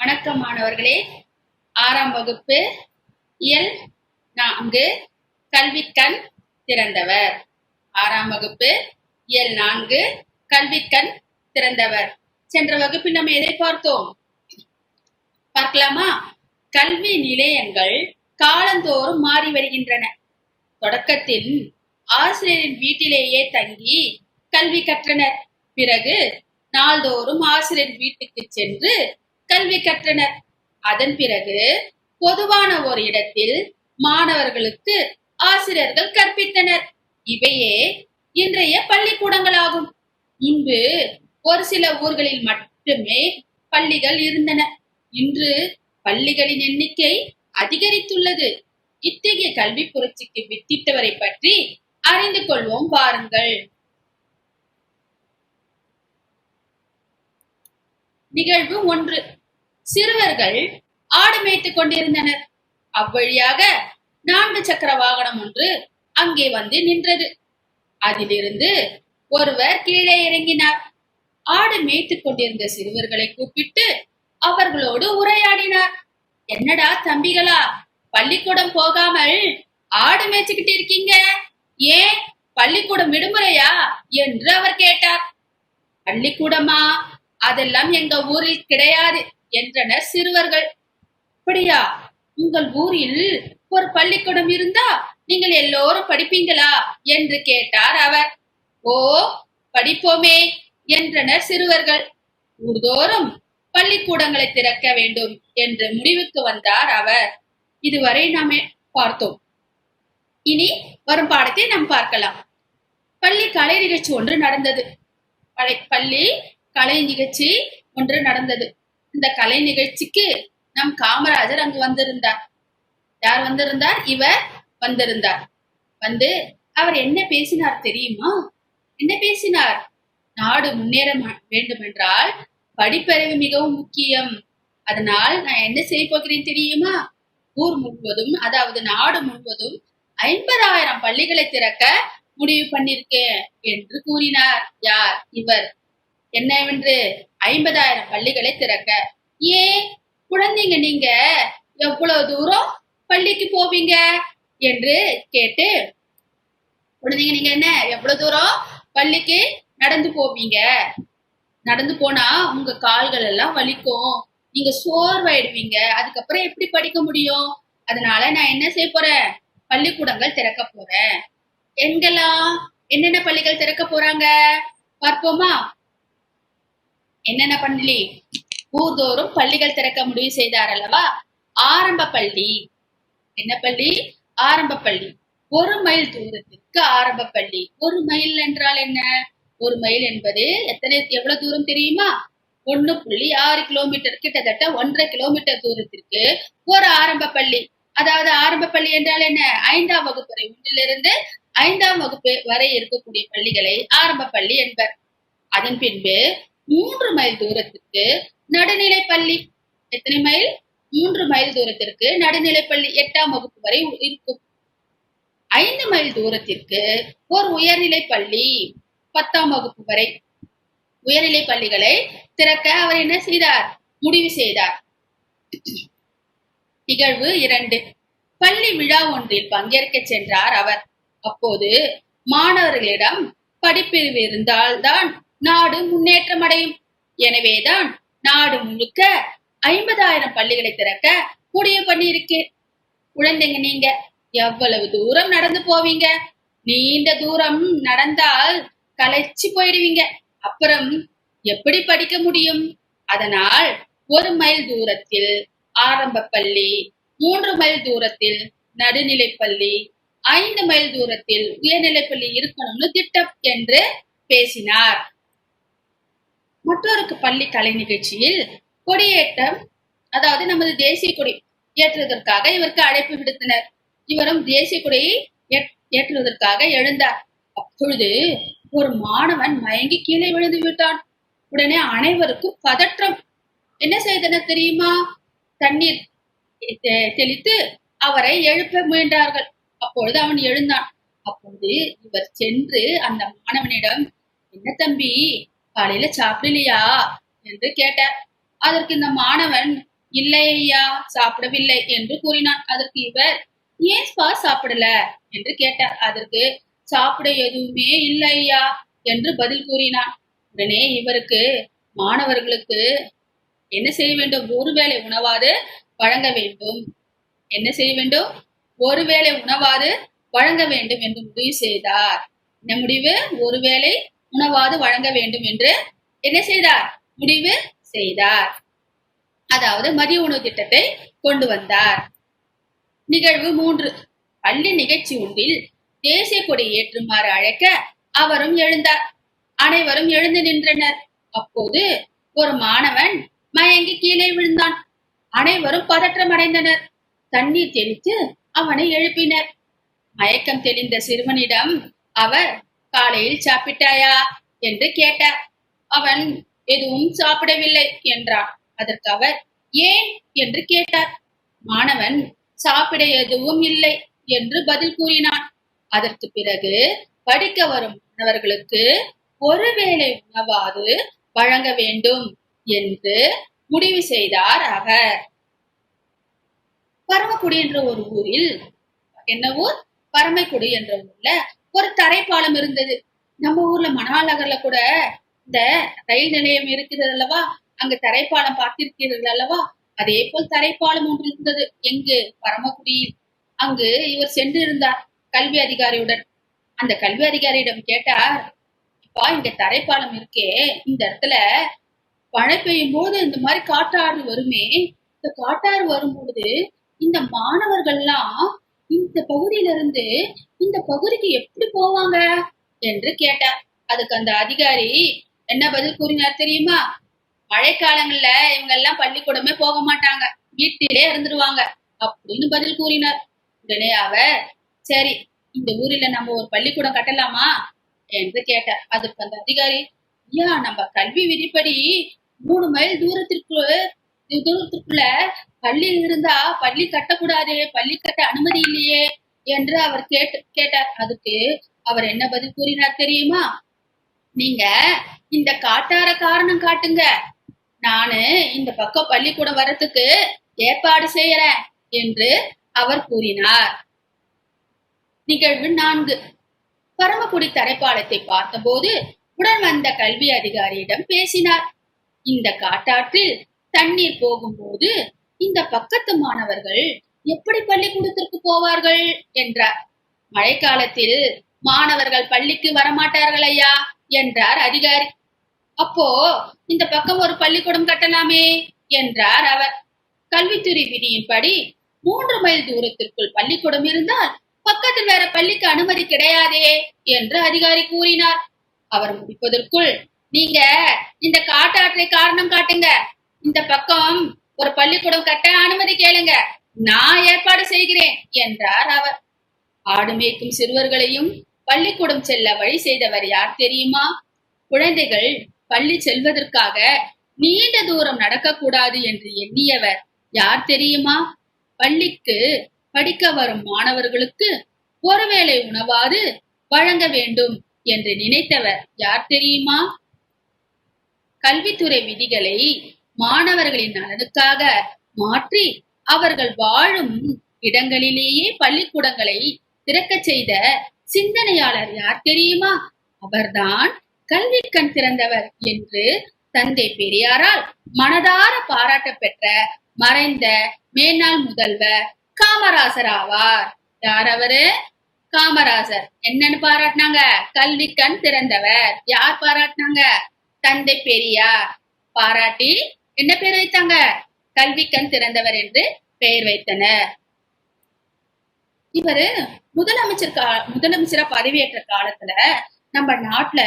வணக்கம் மாணவர்களே. ஆறாம் வகுப்பு இயல் நான்கு கல்விக்கண் திறந்தவர். ஆறாம் வகுப்பு இயல் நான்கு கல்விக்கண் திறந்தவர். சென்ற வகுப்பில் நம்ம எதை பார்த்தோம்? பார்க்கலாமா? கல்வி நிலையங்கள் காலந்தோறும் மாறி வருகின்றன. தொடக்கத்தில் ஆசிரியரின் வீட்டிலேயே தங்கி கல்வி கற்றனர். பிறகு நாள்தோறும் ஆசிரியர் வீட்டுக்கு சென்று கல்வி கற்றனர். அதன் பிறகு பொதுவான ஒரு இடத்தில் மாணவர்களுக்கு ஆசிரியர்கள் கற்பித்தனர். இவையே இன்றைய பள்ளிக்கூடங்களாகும். முன்பு ஒரு சில ஊர்களில் மட்டுமே பள்ளிகள் இருந்தன. இன்று பள்ளிகளின் எண்ணிக்கை அதிகரித்துள்ளது. இத்தகைய கல்வி புரட்சிக்கு வித்திட்டவரை பற்றி அறிந்து கொள்வோம் வாருங்கள். நிகழ்வு ஒன்று. சிறுவர்கள் ஆடு மேய்த்துக் கொண்டிருந்தனர். அவ்வழியாக நான்கு சக்கர வாகனம் ஒன்று அங்கே வந்து நின்றது. அதிலிருந்து ஒருவர் கீழே இறங்கினார். ஆடு மேய்த்துக் கொண்டிருந்த சிறுவர்களை கூப்பிட்டு அவர்களோடு உரையாடினார். என்னடா தம்பிகளா பள்ளிக்கூடம் போகாமல் ஆடு மேய்ச்சிக்கிட்டு இருக்கீங்க? ஏன் பள்ளிக்கூடம் விடுமுறையா? என்று அவர் கேட்டார். பள்ளிக்கூடமா? அதெல்லாம் எங்க ஊரில் கிடையாது. என்றனர் சிறுவர்கள். அப்படியா? உங்கள் ஊரில் ஒரு பள்ளிக்கூடம் இருந்தா நீங்கள் எல்லோரும் படிப்பீங்களா? என்று கேட்டார் அவர். ஓ படிப்போமே என்றனர் சிறுவர்கள். ஊர்தோறும் பள்ளிக்கூடங்களை திறக்க வேண்டும் என்று முடிவுக்கு வந்தார் அவர். இதுவரை நாம் பார்த்தோம். இனி வரும் பாடத்தை நாம் பார்க்கலாம். பள்ளி கலை நிகழ்ச்சி ஒன்று நடந்தது. பள்ளி கலை நிகழ்ச்சி ஒன்று நடந்தது. இந்த கலை நிகழ்ச்சிக்கு நம் காமராஜர் அங்கு வந்திருந்தார். யார் வந்திருந்தார்? இவர் வந்திருந்தார். வந்து அவர் என்ன பேசினார் தெரியுமா? என்ன பேசினார்? நாடு முன்னேற வேண்டுமென்றால் படிப்பறிவு மிகவும் முக்கியம். அதனால் நான் என்ன செய்ய போகிறேன் தெரியுமா? ஊர் முழுவதும் அதாவது நாடு முழுவதும் ஐம்பதாயிரம் பள்ளிகளை திறக்க முடிவு பண்ணிருக்கேன் என்று கூறினார். யார்? இவர். என்னவென்று ஐம்பதாயிரம் பள்ளிகளை திறக்க. ஏன் குழந்தைங்க நீங்க எவ்வளவு தூரம் பள்ளிக்கு போவீங்க? என்று கேட்டு குழந்தைங்க நீங்க என்ன எவ்வளவு தூரம் பள்ளிக்கு நடந்து போவீங்க? நடந்து போனா உங்க கால்கள் எல்லாம் வலிக்கும். நீங்க சோர்வாயிடுவீங்க. அதுக்கப்புறம் எப்படி படிக்க முடியும்? அதனால நான் என்ன செய்ய போறேன்? பள்ளிக்கூடங்கள் திறக்க போறேன். எங்கெல்லாம் என்னென்ன பள்ளிகள் திறக்க போறாங்க? பார்ப்போமா? என்னென்ன பண்ணலி ஊர்தோறும் பள்ளிகள் திறக்க முடிவு செய்தார் அல்லவா? ஆரம்ப பள்ளி. என்ன பள்ளி? ஆரம்ப பள்ளி. ஒரு மைல் தூரத்திற்கு ஆரம்ப பள்ளி. ஒரு மைல் என்றால் என்ன? ஒரு மைல் என்பது எத்தனை எவ்வளவு தூரம் தெரியுமா? ஒண்ணு புள்ளி ஆறு கிலோமீட்டர் கிட்டத்தட்ட ஒன்றரை கிலோமீட்டர் தூரத்திற்கு ஒரு ஆரம்ப பள்ளி. அதாவது ஆரம்ப பள்ளி என்றால் என்ன? ஐந்தாம் வகுப்பு ஒன்றிலிருந்து ஐந்தாம் வகுப்பு வரை இருக்கக்கூடிய பள்ளிகளை ஆரம்ப பள்ளி என்பர். அதன் பின்பு மூன்று மைல் தூரத்திற்கு நடுநிலை பள்ளி. எத்தனை மைல்? மூன்று மைல் தூரத்திற்கு நடுநிலை பள்ளி எட்டாம் வகுப்பு வரை இருக்கும். ஐந்து மைல் தூரத்திற்கு ஒரு உயர்நிலை பள்ளி பத்தாம் வகுப்பு வரை. உயர்நிலை பள்ளிகளை திறக்க அவர் என்ன செய்தார்? முடிவு செய்தார். நிகழ்வு இரண்டு. பள்ளி விழா ஒன்றில் பங்கேற்க சென்றார் அவர். அப்போது மாணவர்களிடம் படிப்பிரிவு இருந்தால்தான் நாடு முன்னேற்றம் அடையும். எனவேதான் நாடு முழுக்க ஐம்பதாயிரம் பள்ளிகளை திறக்க முடிவு பண்ணியிருக்கேன். குழந்தைங்க நீங்க எவ்வளவு தூரம் நடந்து போவீங்க? நீண்ட தூரம் நடந்தால் களைச்சு போயிடுவீங்க. அப்புறம் எப்படி படிக்க முடியும்? அதனால் ஒரு மைல் தூரத்தில் ஆரம்ப பள்ளி மூன்று மைல் தூரத்தில் நடுநிலை பள்ளி ஐந்து மைல் தூரத்தில் உயர்நிலை பள்ளி இருக்கணும்னு திட்டம் என்று பேசினார். மற்றொருக்கு பள்ளி கலை நிகழ்ச்சியில் கொடியேற்றம் அதாவது நமது தேசிய கொடி ஏற்றுவதற்காக இவருக்கு அழைப்பு விடுத்தனர். இவரும் தேசிய கொடியை ஏற்றுவதற்காக எழுந்தார். அப்பொழுது ஒரு மாணவன் மயங்கி கீழே விழுந்து விட்டான். உடனே அனைவருக்கும் பதற்றம். என்ன செய்தனர் தெரியுமா? தண்ணீர் தெளித்து அவரை எழுப்ப முயன்றார்கள். அப்பொழுது அவன் எழுந்தான். அப்பொழுது இவர் சென்று அந்த மாணவனிடம் என்ன தம்பி காலையில சாப்பிடலையா என்று கேட்டார். அதற்கு இந்த மாணவன் இல்லை ஐயா சாப்பிடவில்லை என்று கூறினான். அதற்கு இவர் ஏன்பா சாப்பிடல? என்று கேட்டார். அதற்கு சாப்பிட எதுவுமே இல்லையா என்று பதில் கூறினான். உடனே இவருக்கு மாணவர்களுக்கு என்ன செய்ய வேண்டும்? ஒருவேளை உணவாது வழங்க வேண்டும். என்ன செய்ய வேண்டும்? ஒருவேளை உணவாது வழங்க வேண்டும் என்று முடிவு செய்தார். என்ன முடிவு ஒருவேளை உணவாது வழங்க வேண்டும் என்று என்ன செய்தார்? முடிவு செய்தார். அதாவது மதிய உணவு திட்டத்தை கொண்டு வந்தார். நிகழ்வு மூன்று. பள்ளி நிகழ்ச்சி ஒன்றில் தேசிய கொடி ஏற்றுமாறு அழைக்க அவரும் எழுந்தார். அனைவரும் எழுந்து நின்றனர். அப்போது ஒரு மாணவன் மயங்கி கீழே விழுந்தான். அனைவரும் பதற்றம் அடைந்தனர். தண்ணீர் தெளித்து அவனை எழுப்பினர். மயக்கம் தெளிந்த சிறுவனிடம் அவர் காலையில் சாப்பிட்டாயா? என்று கேட்டார். அவன் எதுவும் சாப்பிடவில்லை என்றான். அதற்கு அவர் ஏன்? என்று கேட்டார். மாணவன் சாப்பிட எதுவும் இல்லை என்று பதில் கூறினான். அதற்கு பிறகு படிக்க வரும் மாணவர்களுக்கு ஒருவேளை உணவாது வழங்க வேண்டும் என்று முடிவு செய்தார் அவர். பரமக்குடி என்ற ஒரு ஊரில் என்ன ஊர் பரமைக்குடி என்ற ஊர்ல ஒரு தரைப்பாலம் இருந்தது. நம்ம ஊர்ல மணாநகர்ல கூட இந்த ரயில் நிலையம் இருக்கிறது அல்லவா? அங்க தரைப்பாலம் பார்த்திருக்கிறது அல்லவா? அதே போல் தரைப்பாலம் ஒன்று இருந்தது. எங்கு? பரமக்குடியில். அங்கு இவர் சென்று இருந்தார் கல்வி அதிகாரியுடன். அந்த கல்வி அதிகாரியிடம் கேட்டார் இப்பா இங்க தரைப்பாலம் இருக்கே. இந்த இடத்துல மழை பெய்யும் போது இந்த மாதிரி காட்டாறு வருமே. இந்த காட்டாறு வரும்பொழுது இந்த மாணவர்கள்லாம் இந்த பகுதியில இருந்து இந்த பகுதிக்கு எப்படி போவாங்க? என்று கேட்டார். அதுக்கு அந்த அதிகாரி என்ன பதில் கூறினார் தெரியுமா? மழைக்காலங்கள்ல இவங்க எல்லாம் பள்ளிக்கூடமே போக மாட்டாங்க. வீட்டிலே இருந்துருவாங்க அப்படின்னு பதில் கூறினார். உடனே அவர் சரி இந்த ஊரில நம்ம ஒரு பள்ளிக்கூடம் கட்டலாமா? என்று கேட்டார். அதுக்கு அந்த அதிகாரி ஐயா நம்ம கல்வி விதிப்படி மூணு மைல் தூரத்திற்கு தூரத்துக்குள்ள பள்ளி இருந்தா பள்ளி கட்டக்கூடாதே பள்ளி கட்ட அனுமதி இல்லையே என்று அவர் கேட்டு கேட்டார். அதுக்கு அவர் என்ன பதில் கூறினார் தெரியுமா? நீங்க இந்த காட்டார காரணம் காட்டுங்க. நானு இந்த பக்கம் பள்ளிக்கூடம் வர்றதுக்கு ஏற்பாடு செய்யறேன் என்று அவர் கூறினார். நிகழ்வு நான்கு. பரமக்குடி தரைப்பாலத்தை பார்த்தபோது உடன் வந்த கல்வி அதிகாரியிடம் பேசினார். இந்த காட்டாற்றில் தண்ணீர் போகும்போது இந்த பக்கத்து மாணவர்கள் எப்படி பள்ளிக்கூடத்திற்கு போவார்கள் என்றார். மழைக்காலத்தில் மாணவர்கள் பள்ளிக்கு வரமாட்டார்கள் ஐயா என்றார் அதிகாரி. அப்போ இந்த பக்கம் ஒரு பள்ளிக்கூடம் கட்டலாமே என்றார் அவர். கல்வித்துறை விதியின்படி மூன்று மைல் தூரத்திற்குள் பள்ளிக்கூடம் இருந்தால் பக்கத்தில் வேற பள்ளிக்கு அனுமதி கிடையாதே என்று அதிகாரி கூறினார். அவர் முடிப்பதற்குள் நீங்க இந்த காட்டாற்றை காரணம் காட்டுங்க. இந்த பக்கம் ஒரு பள்ளிக்கூடம் கட்ட அனுமதி கேளுங்க. நான் ஏற்பாடு செய்கிறேன் என்றார் அவர். ஆடு மேய்க்கும் சிறுவர்களையும் பள்ளிக்கூடம் செல்ல வழி செய்தவர் யார் தெரியுமா? குழந்தைகள் பள்ளி செல்வதற்காக நீண்ட தூரம் நடக்கக்கூடாது என்று எண்ணியவர் யார் தெரியுமா? பள்ளிக்கு படிக்க வரும் மாணவர்களுக்கு ஒருவேளை உணவாது வழங்க வேண்டும் என்று நினைத்தவர் யார் தெரியுமா? கல்வித்துறை விதிகளை மாணவர்களின் நலனுக்காக மாற்றி அவர்கள் வாழும் இடங்களிலேயே பள்ளிக்கூடங்களை திறக்கச் செய்த சிந்தனையாளர் யார் தெரியுமா? அவர்தான் கல்வி கண் திறந்தவர் என்று தந்தை பெரியாரால் மனதார பாராட்ட பெற்ற மறைந்த மேனாள் முதல்வர் காமராசர் ஆவார். யார் அவரு? காமராசர். என்னன்னு பாராட்டினாங்க? கல்வி கண் திறந்தவர். யார் பாராட்டினாங்க? தந்தை பெரியார். பாராட்டி என்ன பேர் வைத்தாங்க? கல்வி கண் திறந்தவர் என்று பெயர் வைத்தனர். இவரு முதலமைச்சர் கா முதலமைச்சரா பதவியேற்ற காலத்துல நம்ம நாட்டுல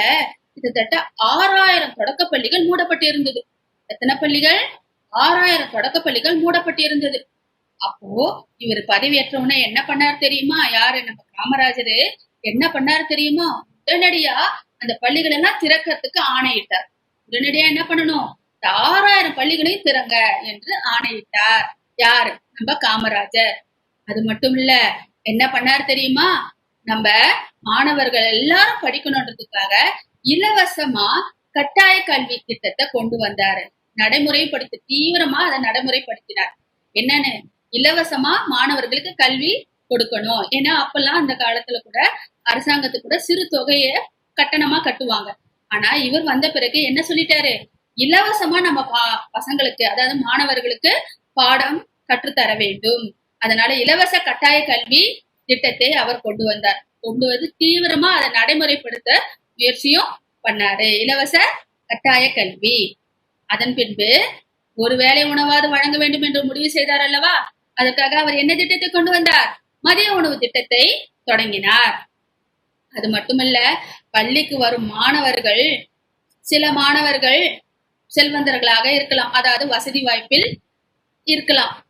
கிட்டத்தட்ட ஆறாயிரம் தொடக்க பள்ளிகள் மூடப்பட்டு இருந்தது எத்தனை பள்ளிகள்? ஆறாயிரம் தொடக்க பள்ளிகள் மூடப்பட்டு இருந்தது அப்போ இவர் பதவியேற்றவனே என்ன பண்ணார் தெரியுமா? யாரு? நம்ம காமராஜரு. என்ன பண்ணாரு தெரியுமா? உடனடியா அந்த பள்ளிகள் எல்லாம் திறக்கிறதுக்கு ஆணையிட்டார். உடனடியா என்ன பண்ணணும்? ஆறாயிரம் பள்ளிகளையும் திறங்க என்று ஆணையிட்டார். யாரு? நம்ம காமராஜர். அது மட்டும் இல்ல என்ன பண்ணார் தெரியுமா? நம்ம மாணவர்கள் எல்லாரும் படிக்கணுன்றதுக்காக இலவசமா கட்டாய கல்வி திட்டத்தை கொண்டு வந்தாரு. நடைமுறைப்படுத்தி தீவிரமா அதை நடைமுறைப்படுத்தினார். என்னன்னு? இலவசமா மாணவர்களுக்கு கல்வி கொடுக்கணும். ஏன்னா அப்பெல்லாம் அந்த காலத்துல கூட அரசாங்கத்துக்கு கூட சிறு தொகையை கட்டணமா கட்டுவாங்க. ஆனா இவர் வந்த பிறகு என்ன சொல்லிட்டாரு? இலவசமா நம்ம பா- பசங்களுக்கு அதாவது மாணவர்களுக்கு பாடம் கற்றுத்தர வேண்டும். அதனால இலவச கட்டாய கல்வி திட்டத்தை அவர் கொண்டு வந்தார். கொண்டு வந்து தீவிரமா அதை நடைமுறைப்படுத்த முயற்சியும் பண்ணாரு. இலவச கட்டாய கல்வி. அதன் பின்பு ஒரு வேலை உணவாவது வழங்க வேண்டும் என்று முடிவு செய்தார் அல்லவா? அதுக்காக அவர் என்ன திட்டத்தை கொண்டு வந்தார்? மதிய உணவு திட்டத்தை தொடங்கினார். அது மட்டுமல்ல பள்ளிக்கு வரும் மாணவர்கள் சில மாணவர்கள் செல்வந்தர்களாக இருக்கலாம். அதாவது வசதி வாய்ப்பில் இருக்கலாம்.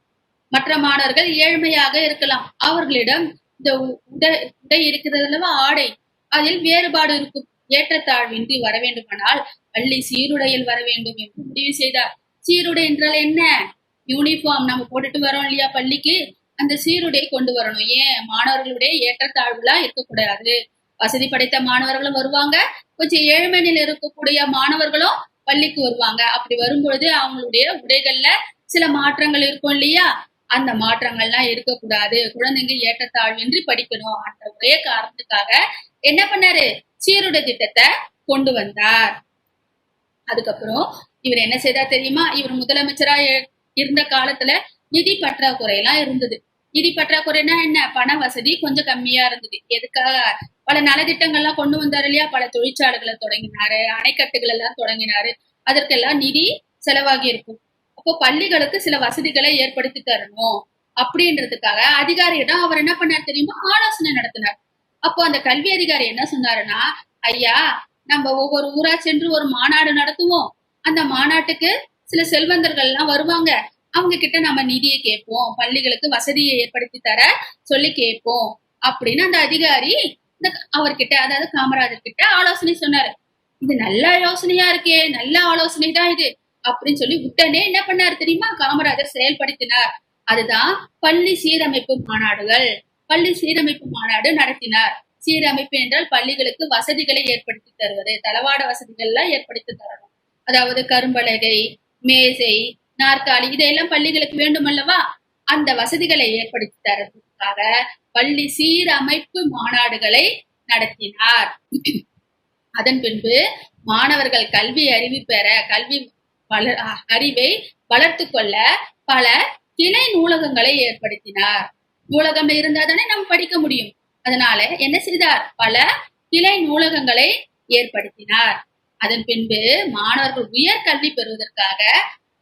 மற்ற மாணவர்கள் ஏழ்மையாக இருக்கலாம். அவர்களிடம் இந்த உ- உடை உடை இருக்கிறது அல்லவா? ஆடை. அதில் வேறுபாடு இருக்கும். ஏற்றத்தாழ்வின்றி வர வேண்டுமானால் பள்ளி சீருடையில் வர வேண்டும் என்று முடிவு செய்தார். சீருடை என்றால் என்ன? யூனிஃபார்ம் நம்ம போட்டுட்டு வரோம் இல்லையா பள்ளிக்கு? அந்த சீருடை கொண்டு வரணும். ஏன்? மாணவர்களுடைய ஏற்றத்தாழ்வுலாம் இருக்கக்கூடாது. வசதி படைத்த மாணவர்களும் வருவாங்க. கொஞ்சம் ஏழ்மையில் இருக்கக்கூடிய மாணவர்களும் பள்ளிக்கு வருவாங்க. அப்படி வரும்பொழுது அவங்களுடைய உடைகள்ல சில மாற்றங்கள் இருக்கும் இல்லையா? அந்த மாற்றங்கள்லாம் இருக்கக்கூடாது. குழந்தைங்க ஏற்றத்தாழ்வின்றி படிக்கணும் அந்த ஒரே காரணத்துக்காக என்ன பண்ணாரு? சீருடை திட்டத்தை கொண்டு வந்தார். அதுக்கப்புறம் இவர் என்ன செய்தா தெரியுமா? இவர் முதலமைச்சரா இருந்த காலத்துல நிதி பற்றாக்குறை எல்லாம் இருந்தது. நிதி பற்றாக்குறைனா என்ன? பண வசதி கொஞ்சம் கம்மியா இருந்தது. எதுக்காக? பல நலத்திட்டங்கள்லாம் கொண்டு வந்தாரு இல்லையா? பல தொழிற்சாலைகளை தொடங்கினாரு அணைக்கட்டுகள் எல்லாம் தொடங்கினாரு. அதற்கெல்லாம் நிதி செலவாகி இருக்கும். அப்போ பள்ளிகளுக்கு சில வசதிகளை ஏற்படுத்தி தரணும் அப்படின்றதுக்காக அதிகாரியிடம் அவர் என்ன பண்ணார் தெரியுமா? ஆலோசனை நடத்தினார். அப்போ அந்த கல்வி அதிகாரி என்ன சொன்னாருன்னா ஐயா நம்ம ஒவ்வொரு ஊரா சென்று ஒரு மாநாடு நடத்துவோம். அந்த மாநாட்டுக்கு சில செல்வந்தர்கள் எல்லாம் வருவாங்க. அவங்க கிட்ட நம்ம நிதியை கேட்போம். பள்ளிகளுக்கு வசதியை ஏற்படுத்தி தர சொல்லி கேட்போம். அப்படின்னு அந்த அதிகாரி இந்த அவர்கிட்ட அதாவது காமராஜர் கிட்ட ஆலோசனை சொன்னாரு. இது நல்ல யோசனையா இருக்கே நல்ல ஆலோசனை தான் இது அப்படின்னு சொல்லி உடனே என்ன பண்ணாரு தெரியுமா? காமராஜர் செயல்படுத்தினார். அதுதான் பள்ளி சீரமைப்பு மாநாடுகள். பள்ளி சீரமைப்பு மாநாடு நடத்தினார். சீரமைப்பு என்றால் பள்ளிகளுக்கு வசதிகளை ஏற்படுத்தி தருவது தளவாட வசதிகள்லாம் ஏற்படுத்தி தரணும். அதாவது கரும்பலகை மேசை நாற்காலி இதையெல்லாம் பள்ளிகளுக்கு வேண்டும் அல்லவா அந்த வசதிகளை ஏற்படுத்தி தரதுக்காக பள்ளி சீரமைப்பு மாநாடுகளை நடத்தினார். அதன் பின்பு மாணவர்கள் கல்வி அறிவு பெற கல்வி வள அறிவை வளர்த்து கொள்ள பல கிளை நூலகங்களை ஏற்படுத்தினார். நூலகம் இருந்தா தானே நம்ம படிக்க முடியும். அதனால என்ன செய்தார்? பல கிளை நூலகங்களை ஏற்படுத்தினார். அதன் பின்பு மாணவர்கள் உயர் கல்வி பெறுவதற்காக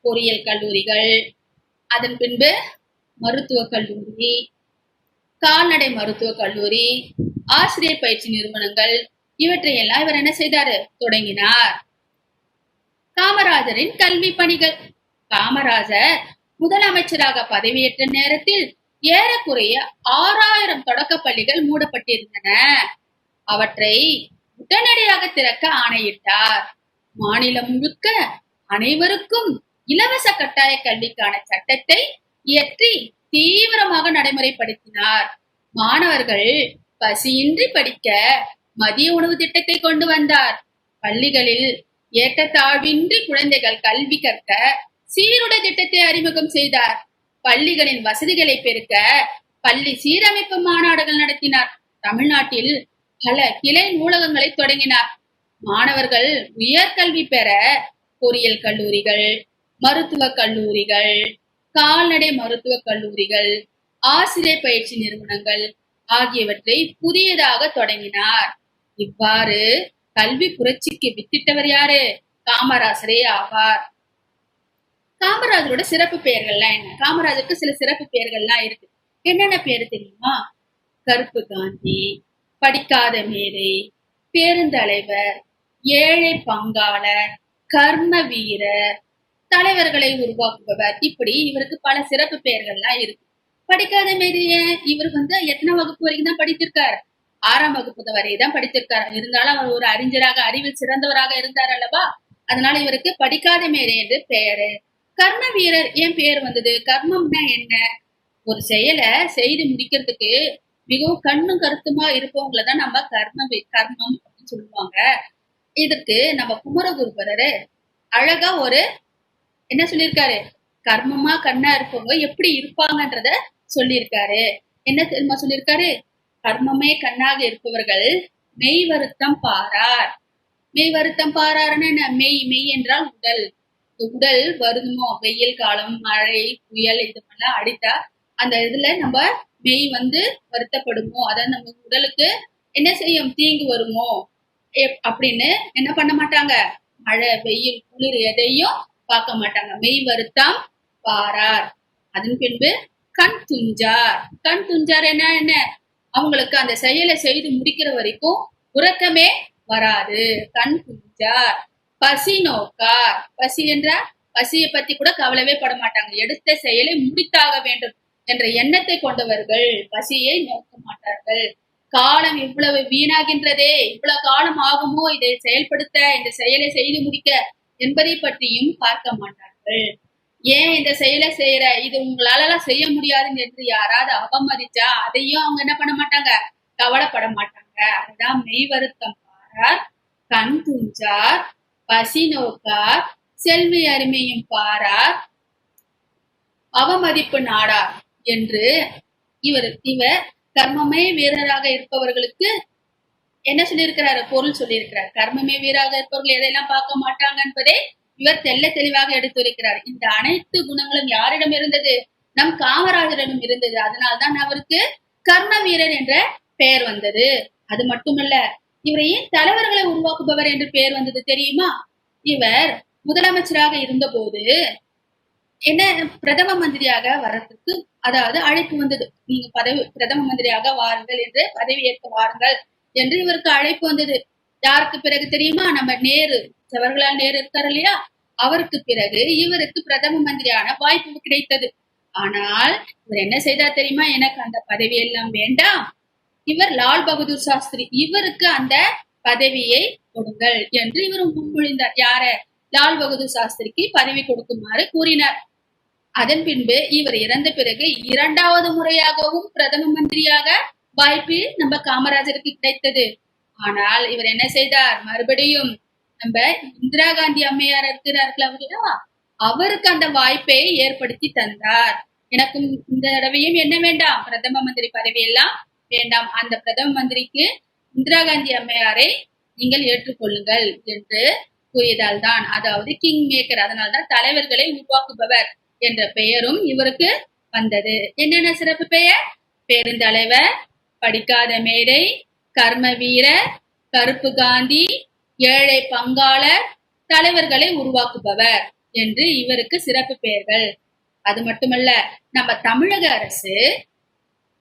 பொறியியல் கல்லூரிகள் அதன் பின்பு மருத்துவ கல்லூரி கால்நடை மருத்துவ கல்லூரி ஆசிரியர் பயிற்சி நிறுவனங்கள் இவற்றை எல்லாம் இவர் என்ன செய்தாரு? தொடங்கினார். காமராஜரின் கல்வி பணிகள். காமராஜர் முதலமைச்சராக பதவியேற்ற நேரத்தில் ஏறக்குறைய ஆறாயிரம் தொடக்க பள்ளிகள் மூடப்பட்டிருந்தன. அவற்றை உடனடியாக திறக்க ஆணையிட்டார். மாநிலம் முழுக்க அனைவருக்கும் இலவச கட்டாய கல்விக்கான சட்டத்தை இயற்றி தீவிரமாக நடைமுறைப்படுத்தினார். மாணவர்கள் பசியின்றி படிக்க மதிய உணவு திட்டத்தை கொண்டு வந்தார். பள்ளிகளில் ஏற்றத்தாழ்வின்றி குழந்தைகள் கல்வி கற்க சீருடை திட்டத்தை அறிமுகம் செய்தார். பள்ளிகளின் வசதிகளை பெருக்க பள்ளி சீரமைப்பு மாநாடுகள் நடத்தினார். தமிழ்நாட்டில் பல கிளை நூலகங்களை தொடங்கினார். மாணவர்கள் உயர்கல்வி பெற பொறியியல் கல்லூரிகள் மருத்துவக் கல்லூரிகள் கால்நடை மருத்துவ கல்லூரிகள் ஆசிரியர் பயிற்சி நிறுவனங்கள் ஆகியவற்றை புதியதாக தொடங்கினார். இவ்வாறு கல்வி புரட்சிக்கு வித்திட்டவர் யாரு? காமராசரே ஆவார். காமராஜரோட சிறப்பு பெயர்கள்லாம் என்ன? காமராஜருக்கு சில சிறப்பு பெயர்கள்லாம் இருக்கு. என்னென்ன பேரு தெரியுமா? கருப்பு காந்தி படிக்காத மேதை பேருந்தலைவர் ஏழை பங்காளர் கர்ம வீரர் தலைவர்களை உருவாக்குபவர். இப்படி இவருக்கு பல சிறப்பு பெயர்கள்லாம் இருக்கு. படிக்காத மேதைய இவர் வந்து எத்தனை வகுப்பு வரைக்கும் தான் படித்திருக்காரு? ஆறாம் வகுப்பு வரை தான் படித்திருக்காரு. இருந்தாலும் அவர் ஒரு அறிஞராக அறிவில் சிறந்தவராக இருந்தார் அல்லவா? அதனால இவருக்கு படிக்காத மேரே என்று பெயரு. கர்ம வீரர் ஏன் பெயர் வந்தது? கர்மம்னா என்ன? ஒரு செயலை செய்து முடிக்கிறதுக்கு மிகவும் கண்ணும் கருத்துமா இருப்பவங்களை தான் நம்ம கர்ம கர்மம் அப்படின்னு சொல்லுவாங்க. இதற்கு நம்ம குமரகுருபரரு அழகா ஒரு என்ன சொல்லியிருக்காரு? கர்மமா கண்ணா இருப்பவங்க எப்படி இருப்பாங்கன்றத சொல்லியிருக்காரு. என்ன தெரியுமா சொல்லியிருக்காரு? கர்மமே கண்ணாக இருப்பவர்கள் மெய் வருத்தம் பாரார். மெய் வருத்தம் பாராருன்னு என்ன? மெய் மெய் என்றால் உடல். உடல் வருதுமோ? வெயில் காலம் மழை புயல் இது மாதிரிலாம் அடித்தா அந்த இதுல நம்ம மெய் வந்து வருத்தப்படுமோ? அதாவது நம்ம உடலுக்கு என்ன செய்யும்? தீங்கு வருமோ? அப்படின்னு என்ன பண்ண மாட்டாங்க? மழை வெயில் குளிர் எதையும் பார்க்க மாட்டாங்க. மெய் வருத்தம் பாரார். அதன் பின்பு கண் துஞ்சார். கண் துஞ்சார் என்ன என்ன? அவங்களுக்கு அந்த செயலை செய்து முடிக்கிற வரைக்கும் உறக்கமே வராது. கண் துஞ்சார். பசி நோக்கார். பசி என்றால் பசியை பத்தி கூட கவலைவே பட மாட்டாங்க. எடுத்த செயலை முடித்தாக வேண்டும் என்ற எண்ணத்தை கொண்டவர்கள் பசியை நோக்க மாட்டார்கள். காலம் இவ்வளவு வீணாகின்றதே. இவ்வளவு காலம் ஆகுமோ? இதை செயல்படுத்த இந்த செயலை செய்து முடிக்க என்பதை பற்றியும் பார்க்க மாட்டார்கள். ஏன் இந்த செயலை செய்யற இது உங்களால செய்ய முடியாது என்று யாராவது அவமதிச்சா அதையும் அவங்க என்ன பண்ண மாட்டாங்க? கவலைப்பட மாட்டாங்க. அதுதான் மெய் வருத்தம் பாரார் கண் துஞ்சார் பசி நோக்கார் செல்வி அருமையும் பாரார் அவமதிப்பு நாடார் என்று இவர் இவர் கர்மமே வீரராக இருப்பவர்களுக்கு என்ன சொல்லியிருக்கிறாரு? பொருள் சொல்லியிருக்கிறார். கர்மமே வீராக இருப்பவர்கள் எதையெல்லாம் பார்க்க மாட்டாங்க என்பதை இவர் தெல்ல தெளிவாக எடுத்துரைக்கிறார். இந்த அனைத்து குணங்களும் யாரிடம் இருந்தது? நம் காமராஜரிடம் இருந்தது. அதனால்தான் அவருக்கு கர்ம வீரர் என்ற பெயர் வந்தது. அது மட்டுமல்ல இவர் ஏன் தலைவர்களை உருவாக்குபவர் என்று பெயர் வந்தது தெரியுமா? இவர் முதலமைச்சராக இருந்தபோது என்ன பிரதம மந்திரியாக வர்றதுக்கு அதாவது அழைப்பு வந்தது. நீங்க பதவி பிரதம மந்திரியாக வாருங்கள் என்று பதவி ஏற்க வாருங்கள். என்று இவருக்கு அழைப்பு வந்தது. யாருக்கு பிறகு தெரியுமா? நம்ம நேரு. ஜவஹர்லால் நேரு இருக்கார் இல்லையா? அவருக்கு பிறகு இவருக்கு பிரதம மந்திரியான வாய்ப்பு கிடைத்தது. ஆனால் இவர் என்ன செய்தார் தெரியுமா? எனக்கு அந்த பதவி எல்லாம் வேண்டாம். இவர் லால் பகதூர் சாஸ்திரி. இவருக்கு அந்த பதவியை கொடுங்கள் என்று இவர் முன்மொழிந்தார். யார? லால் பகதூர் சாஸ்திரிக்கு பதவி கொடுக்குமாறு கூறினார். அதன் பின்பு இவர் இறந்த பிறகு இரண்டாவது முறையாகவும் பிரதம மந்திரியாக வாய்ப்பு நம்ம காமராஜருக்கு கிடைத்தது. ஆனால் இவர் என்ன செய்தார்? மறுபடியும் நம்ம இந்திரா காந்தி அம்மையார் இருக்கிறார்கள் அவர்களா? அவருக்கு அந்த வாய்ப்பை ஏற்படுத்தி தந்தார். எனக்கும் இந்த தடவையும் என்ன வேண்டாம்? பிரதம மந்திரி பதவி எல்லாம் வேண்டாம். அந்த பிரதம மந்திரிக்கு இந்திரா காந்தி அம்மையாரை நீங்கள் ஏற்றுக்கொள்ளுங்கள் என்று கூறியதால் தான் அதாவது கிங் மேக்கர் அதனால்தான் தலைவர்களை உருவாக்குபவர் என்ற பெயரும் இவருக்கு வந்தது. என்னென்ன சிறப்பு பெயர்? பெருந்தலைவர் படிக்காத மேடை கர்ம வீரர் கருப்பு காந்தி ஏழை பங்காளர் தலைவர்களை உருவாக்குபவர் என்று இவருக்கு சிறப்பு பெயர்கள். அது மட்டுமல்ல நம்ம தமிழக அரசு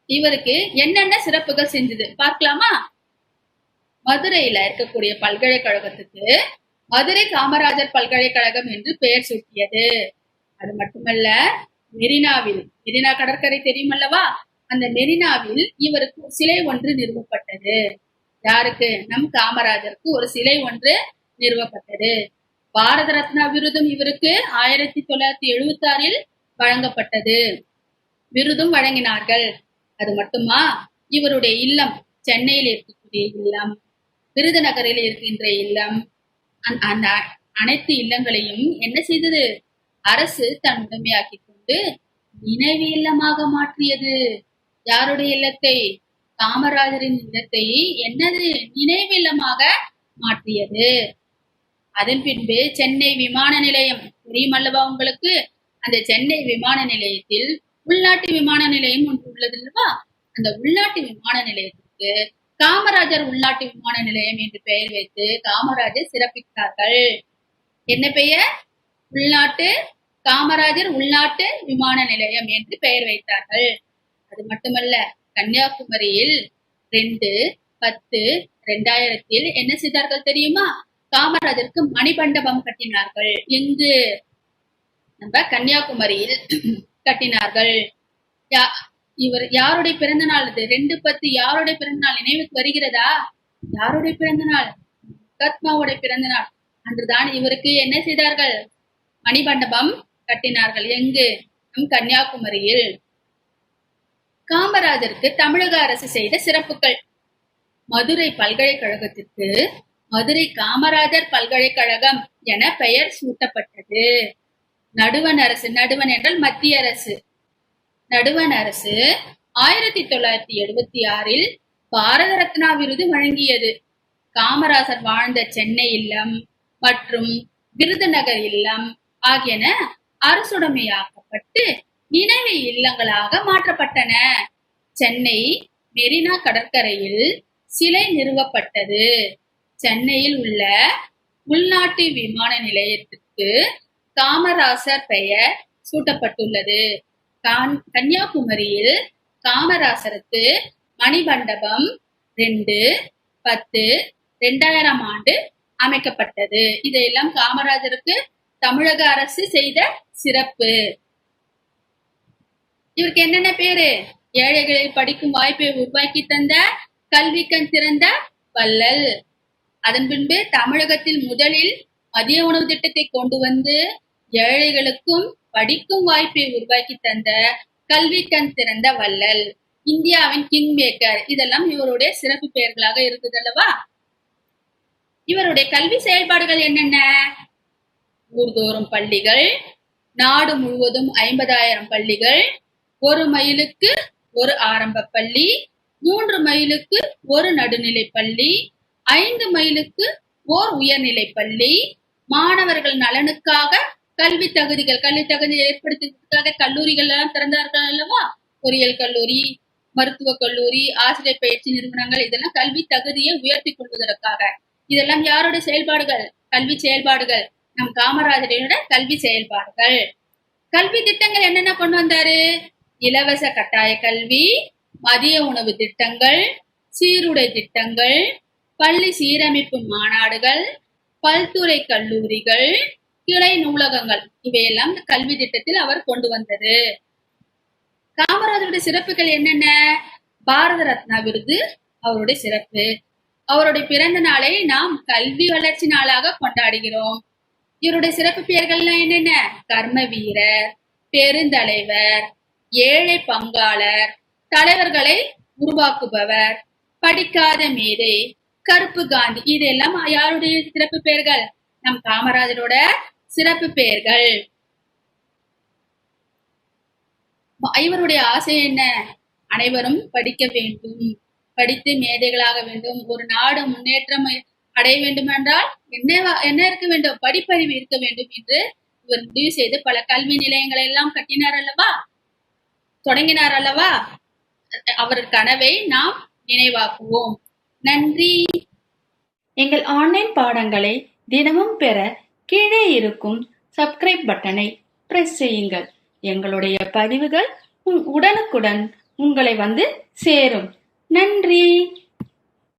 இவருக்கு என்னென்ன சிறப்புகள் செஞ்சது பார்க்கலாமா? மதுரையில இருக்கக்கூடிய பல்கலைக்கழகத்துக்கு மதுரை காமராஜர் பல்கலைக்கழகம் என்று பெயர் சூட்டியது. அது மட்டுமல்ல மெரினாவில் மெரினா கடற்கரை தெரியுமல்லவா? அந்த மெரினாவில் இவருக்கு சிலை ஒன்று நிறுவப்பட்டது. யாருக்கு? நம் காமராஜருக்கு ஒரு சிலை ஒன்று நிறுவப்பட்டது. பாரத ரத்னா விருதும் இவருக்கு ஆயிரத்தி தொள்ளாயிரத்தி எழுபத்தி ஆறில் வழங்கப்பட்டது. விருதும் வழங்கினார்கள். அது மட்டுமா? இவருடைய இல்லம் சென்னையில் இருக்கக்கூடிய இல்லம் விருதுநகரில் இருக்கின்ற இல்லம். அந்த- அந்த அனைத்து இல்லங்களையும் என்ன செய்தது? அரசு தன் உடமையாக்கி கொண்டு நினைவு இல்லமாக மாற்றியது. யாருடைய இல்லத்தை? காமராஜரின் இல்லத்தை என்னது? நினைவில்லமாக மாற்றியது. அதன் பின்பு சென்னை விமான நிலையம். தெரியுமல்லவா உங்களுக்கு? அந்த சென்னை விமான நிலையத்தில் உள்நாட்டு விமான நிலையம் ஒன்று உள்ளது அல்லவா? அந்த உள்நாட்டு விமான நிலையத்திற்கு காமராஜர் உள்நாட்டு விமான நிலையம் என்று பெயர் வைத்து காமராஜர் சிறப்பித்தார்கள். என்ன பெயர்? உள்நாட்டு காமராஜர் உள்நாட்டு விமான நிலையம் என்று பெயர் வைத்தார்கள். அது மட்டுமல்ல கன்னியாகுமரியில் ரெண்டு பத்து ரெண்டாயிரத்தில் என்ன செய்தார்கள் தெரியுமா? காமராஜருக்கு மணிமண்டபம் கட்டினார்கள். எங்கு நம்ம கன்னியாகுமரியில் கட்டினார்கள். யா- இவர் யாருடைய பிறந்த நாள் இது? ரெண்டு பத்து யாருடைய பிறந்த நாள்? நினைவுக்கு வருகிறதா? யாருடைய பிறந்த நாள்? முகாத்மாவுடைய பிறந்த நாள். அன்றுதான் இவருக்கு என்ன செய்தார்கள்? மணிமண்டபம் கட்டினார்கள். எங்கு? நம் கன்னியாகுமரியில். காமராஜருக்கு தமிழக அரசு செய்த சிறப்புகள். மதுரை நடுவண் அரசு நடுவன் என்றால் மத்திய அரசு. நடுவண் அரசு ஆயிரத்தி தொள்ளாயிரத்தி எழுபத்தி ஆறில் பாரத ரத்னா விருது வழங்கியது. காமராசர் வாழ்ந்த சென்னை இல்லம் மற்றும் விருதுநகர் இல்லம் ஆகியன அரசுடைமையாக்கப்பட்டு நினைவு இல்லங்களாக மாற்றப்பட்டன. சென்னை மெரினா கடற்கரையில் சிலை நிறுவப்பட்டது. சென்னையில் உள்ள உள்நாட்டு விமான நிலையத்திற்கு காமராசர் பெயர் சூட்டப்பட்டுள்ளது. கான்- கன்னியாகுமரியில் காமராசருக்கு மணிமண்டபம் ரெண்டு பத்து ரெண்டாயிரம் ஆண்டு அமைக்கப்பட்டது. இதையெல்லாம் காமராஜருக்கு தமிழக அரசு செய்த சிறப்பு. இவருக்கு என்னென்ன பேரு? ஏழைகளில் படிக்கும் வாய்ப்பை உருவாக்கி தந்த கல்வி கண் திறந்த வள்ளல். அதன் பின்பு தமிழகத்தில் முதலில் மதிய உணவு திட்டத்தை கொண்டு வந்து ஏழைகளுக்கும் படிக்கும் வாய்ப்பை உருவாக்கி தந்த கல்வி கண் திறந்த வள்ளல். இந்தியாவின் கிங் மேக்கர் இதெல்லாம் இவருடைய சிறப்பு பெயர்களாக இருக்குது அல்லவா? இவருடைய கல்வி செயல்பாடுகள் என்னென்ன? ஊர்தோறும் பள்ளிகள் நாடு முழுவதும் ஐம்பதாயிரம் பள்ளிகள் ஒரு மைலுக்கு ஒரு ஆரம்ப பள்ளி மூன்று மைலுக்கு ஒரு நடுநிலை பள்ளி ஐந்து மைலுக்கு ஓர் உயர்நிலை பள்ளி. மாணவர்கள் நலனுக்காக கல்வி தகுதிகள் கல்வி தகுதி ஏற்படுத்துவதற்காக கல்லூரிகள் எல்லாம் திறந்தார்கள் அல்லவா பொறியியல் கல்லூரி மருத்துவக் கல்லூரி ஆசிரியர் பயிற்சி நிறுவனங்கள் இதெல்லாம் கல்வி தகுதியை உயர்த்தி கொள்வதற்காக. இதெல்லாம் யாருடைய செயல்பாடுகள்? கல்வி செயல்பாடுகள். நம் காமராஜரோட கல்வி செயல்பாடுகள். கல்வி திட்டங்கள் என்னென்ன கொண்டு வந்தாரு? இலவச கட்டாய கல்வி மதிய உணவு திட்டங்கள் சீருடை திட்டங்கள் பள்ளி சீரமைப்பு மாநாடுகள் பல்துறை கல்லூரிகள் கிளை நூலகங்கள் இவையெல்லாம் கல்வி திட்டத்தில் அவர் கொண்டு வந்தது. காமராஜருடைய சிறப்புகள் என்னென்ன? பாரத ரத்னா விருது அவருடைய சிறப்பு. அவருடைய பிறந்த நாளை நாம் கல்வி வளர்ச்சி நாளாக கொண்டாடுகிறோம். இவருடைய சிறப்பு பெயர்கள்லாம் என்னென்ன? கர்ம வீரர் பெருந்தலைவர் ஏழை பங்காளர் தலைவர்களை உருவாக்குபவர் படிக்காத மேதை கருப்பு காந்தி. இதெல்லாம் யாருடைய சிறப்பு பெயர்கள்? நம் காமராஜரோட சிறப்பு பெயர்கள். இவருடைய ஆசை என்ன? அனைவரும் படிக்க வேண்டும். படித்து மேதைகளாக வேண்டும். ஒரு நாடு முன்னேற்றம் அடைய வேண்டும் என்றால் என்ன என்ன இருக்க வேண்டும்? படிப்பறிவு இருக்க வேண்டும் என்று இவர் முடிவு செய்து பல கல்வி நிலையங்களை எல்லாம் கட்டினார் அல்லவா? தொடங்கினார் அல்லவா? அவர் கனவை நாம் நினைவாக்குவோம். நன்றி. எங்கள் ஆன்லைன் பாடங்களை தினமும் பெற கீழே இருக்கும் சப்ஸ்கிரைப் பட்டனை பிரஸ் செய்யுங்கள். எங்களுடைய பதிவுகள் உடனுக்குடன் உங்களை வந்து சேரும். நன்றி.